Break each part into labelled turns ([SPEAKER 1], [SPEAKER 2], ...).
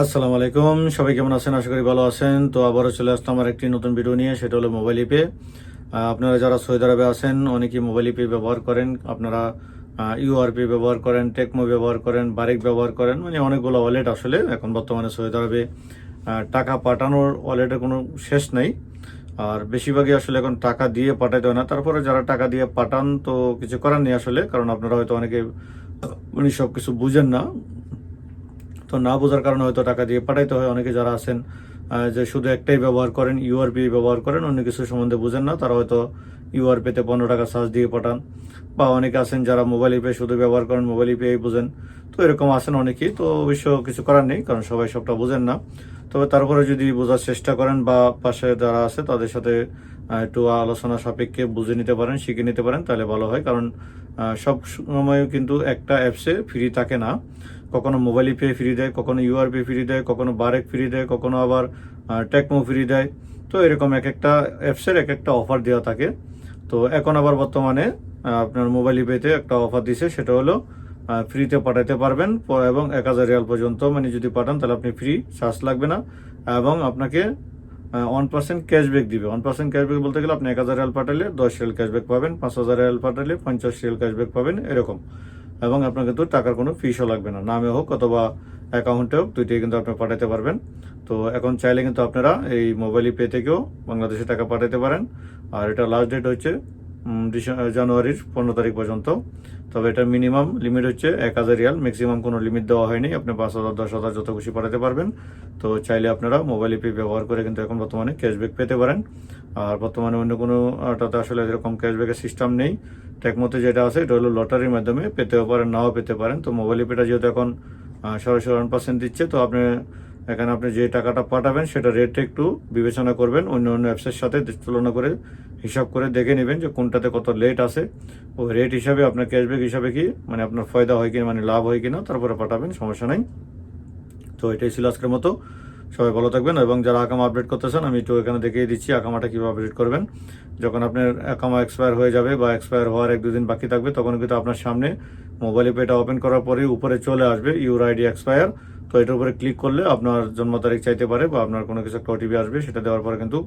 [SPEAKER 1] আসসালামু আলাইকুম। সবাই কেমন আছেন? আশা করি ভালো আছেন। তো আবারও চলে আসলাম আমার একটি নতুন ভিডিও নিয়ে, সেটা হলো মোবাইল ইপে আপনারা যারা সৌদি আরবে আছেন, অনেকেই মোবাইল ইপে ব্যবহার করেন। আপনারা ইউআরপি ব্যবহার করেন টেকমো ব্যবহার করেন, বারিক ব্যবহার করেন মানে অনেকগুলো ওয়ালেট আসলে এখন বর্তমানে সৌদি আরবে টাকা পাঠানোর ওয়ালেটের কোনো শেষ নাই। আর বেশিরভাগই আসলে এখন টাকা দিয়ে পাঠাইতে হয় না। তারপরে যারা টাকা দিয়ে পাঠান, তো কিছু করার নেই আসলে, কারণ আপনারা হয়তো অনেকে উনি সব কিছু বুঝেন না। তো না বোঝার কারণে হয়তো টাকা দিয়ে পাঠাইতে হয়। অনেকে যারা আছেন যে শুধু একটাই ব্যবহার করেন, ইউআরপি ব্যবহার করেন, অন্য কিছু সম্বন্ধে বুঝেন না, তারা হয়তো ইউআরপিতে পনেরো টাকা চার্জ দিয়ে পাঠান। বা অনেকে আছেন যারা মোবাইল ইপে শুধু ব্যবহার করেন মোবাইল ইপে বুঝেন। তো এরকম আছেন অনেকেই, তো অবশ্য কিছু করার নেই, কারণ সবাই সবটা বুঝেন না। তবে তারপরে যদি বোঝার চেষ্টা করেন বা পাশে যারা আছে, তাদের সাথে একটু আলোচনা সাপেক্ষে বুঝে নিতে পারেন, শিখে নিতে পারেন, তাহলে ভালো হয়। কারণ সব সময় কিন্তু একটা অ্যাপসে ফ্রি থাকে না। কখনো মোবাইল পে ফ্রি দেয়, কখনো ইউআরপি ফ্রি দেয়, কখনো বারেক ফ্রি দেয়, কখনো আবার টেকমো ফ্রি দেয়। তো এরকম এক একটা অ্যাপসের এক একটা অফার দেওয়া থাকে। তো এখন আবার বর্তমানে আপনার মোবাইল পেতে একটা অফার দিছে, সেটা হলো ফ্রিতে পাঠাতে পারবেন। এবং এক হাজার রিয়াল পর্যন্ত মানে যদি পাঠান, তাহলে আপনি ফ্রি চার্জ লাগবে না। এবং আপনাকে ওয়ান পার্সেন্ট ক্যাশব্যাক দিবে। ওয়ান পার্সেন্ট ক্যাশব্যাক বলতে গেলে আপনি এক হাজার রিয়াল পাঠালে দশ রিয়াল ক্যাশব্যাক পাবেন, পাঁচ হাজার রিয়াল পাঠালে পঞ্চাশ রিয়াল ক্যাশব্যাক পাবেন, এরকম। এবং আপনার কিন্তু টাকার কোনো ফিসও লাগবে না। নামে হোক অথবা অ্যাকাউন্টে হোক, দুইটাই কিন্তু আপনি পাঠাতে পারবেন। তো এখন চাইলে কিন্তু আপনারা এই মোবাইল পে থেকেও বাংলাদেশে টাকা পাঠাতে পারেন। আর এটা লাস্ট ডেট হচ্ছে জানুয়ারির পনেরো তারিখ পর্যন্ত। তবে এটা মিনিমাম লিমিট হচ্ছে এক হাজার রিয়াল। ম্যাক্সিমাম কোনো লিমিট দেওয়া হয়নি। আপনি পাঁচ হাজার, দশ হাজার যত খুশি পাঠাতে পারবেন। তো চাইলে আপনারা মোবাইল পে ব্যবহার করে কিন্তু এখন বর্তমানে ক্যাশব্যাক পেতে পারেন। আর বর্তমানে অন্য কোনো, আটাতে আসলে এরকম ক্যাশব্যাকের সিস্টেম নেই। টেকমোতে যেটা আছে, এটা হলো লটারির মাধ্যমে পেতেও পারেন, নাও পেতে পারেন। তো মোবাইল পেটা যেহেতু এখন সরাসরি ওয়ান পার্সেন্ট দিচ্ছে, তো আপনি এখানে আপনি যে টাকাটা পাঠাবেন, সেটা রেট একটু বিবেচনা করবেন, অন্য অন্য অ্যাপসের সাথে তুলনা করে হিসাব করে দেখে নেবেন যে কোনটাতে কত লেট আছে। ওই রেট হিসাবে আপনার ক্যাশব্যাক হিসাবে কি মানে আপনার ফায়দা হয় কিনা মানে লাভ হয় কিনা, তারপরে পাঠাবেন, সমস্যা নাই। তো এটাই ছিল আজকের মতো। সবাই ভালো থাকবেন এবং যারা আকামা আপডেট করতেছেন, আমি একটু এখানে দেখিয়ে দিচ্ছি আকামাটা কীভাবে আপডেট করবেন। যখন আপনার আকামা এক্সপায়ার হয়ে যাবে বা এক্সপায়ার হওয়ার এক দুদিন বাকি থাকবে, তখন কিন্তু আপনার সামনে মোবাইল পেটা ওপেন করার পরে উপরে চলে আসবে ইউর আইডি এক্সপায়ার তো এটার উপরে ক্লিক করলে আপনার জন্ম তারিখ চাইতে পারে বা আপনার কোনো কিছু একটা ওটিপি আসবে, সেটা দেওয়ার পরে কিন্তু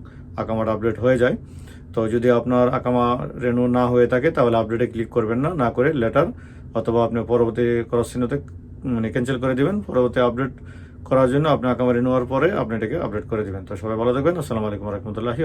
[SPEAKER 1] আকামাটা আপডেট হয়ে যায়। তো যদি আপনার আকামা রেনু না হয়ে থাকে, তাহলে আপডেটে ক্লিক করবেন না না করে লেটার অথবা আপনি পরবর্তী ক্রস চিহ্নতে মানে ক্যান্সেল করে দিবেন। পরবর্তী আপডেট করার জন্য আপনি আকামা রেনু হওয়ার পরে আপনি এটাকে আপডেট করে দিবেন। তো সবাই ভালো থাকবেন। আসসালামু আলাইকুম রহমতুল্লাহি